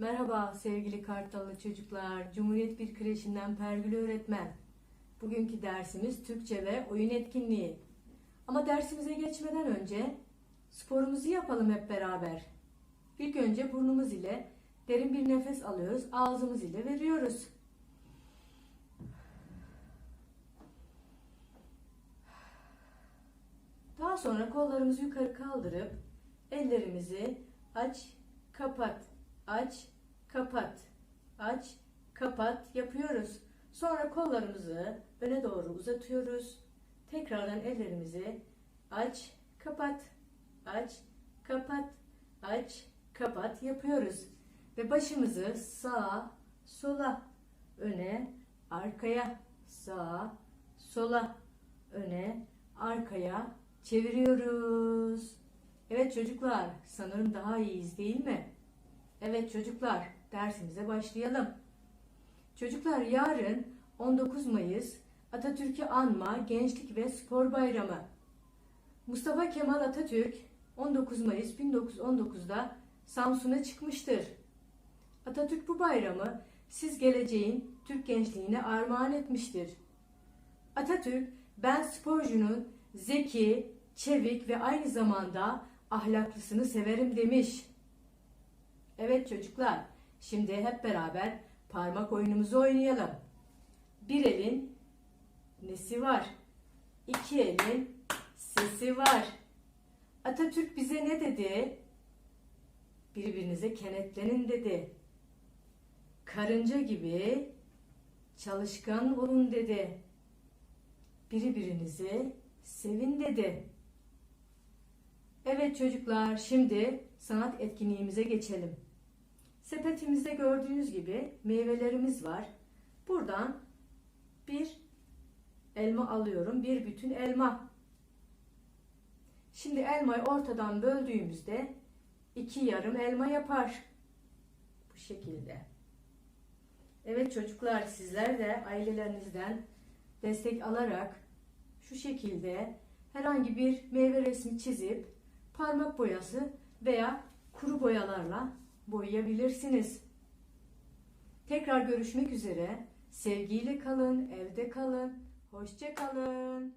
Merhaba sevgili Kartallı çocuklar. Cumhuriyet Bir Kreşinden Pergül öğretmen. Bugünkü dersimiz Türkçe ve oyun etkinliği. Ama dersimize geçmeden önce sporumuzu yapalım hep beraber. İlk önce burnumuz ile derin bir nefes alıyoruz. Ağzımız ile veriyoruz. Daha sonra kollarımızı yukarı kaldırıp ellerimizi aç, kapat, aç, kapat, aç, kapat yapıyoruz. Sonra kollarımızı öne doğru uzatıyoruz. Tekrardan ellerimizi aç, kapat, aç, kapat, aç, kapat yapıyoruz. Ve başımızı sağa, sola, öne, arkaya, sağa, sola, öne, arkaya çeviriyoruz. Evet çocuklar, sanırım daha iyiyiz değil mi? Evet çocuklar, dersimize başlayalım. Çocuklar yarın 19 Mayıs Atatürk'ü anma Gençlik ve Spor Bayramı. Mustafa Kemal Atatürk 19 Mayıs 1919'da Samsun'a çıkmıştır. Atatürk bu bayramı siz geleceğin Türk gençliğine armağan etmiştir. Atatürk ben sporcunun zeki, çevik ve aynı zamanda ahlaklısını severim demiş. Evet çocuklar, şimdi hep beraber parmak oyunumuzu oynayalım. Bir elin nesi var? İki elin sesi var. Atatürk bize ne dedi? Birbirinize kenetlenin dedi. Karınca gibi çalışkan olun dedi. Birbirinizi sevin dedi. Evet çocuklar, şimdi sanat etkinliğimize geçelim. Sepetimizde gördüğünüz gibi meyvelerimiz var. Buradan bir elma alıyorum, bir bütün elma. Şimdi elmayı ortadan böldüğümüzde iki yarım elma yapar. Bu şekilde. Evet çocuklar, sizler de ailelerinizden destek alarak şu şekilde herhangi bir meyve resmi çizip parmak boyası veya kuru boyalarla boyayabilirsiniz. Tekrar görüşmek üzere. Sevgiyle kalın, evde kalın. Hoşça kalın.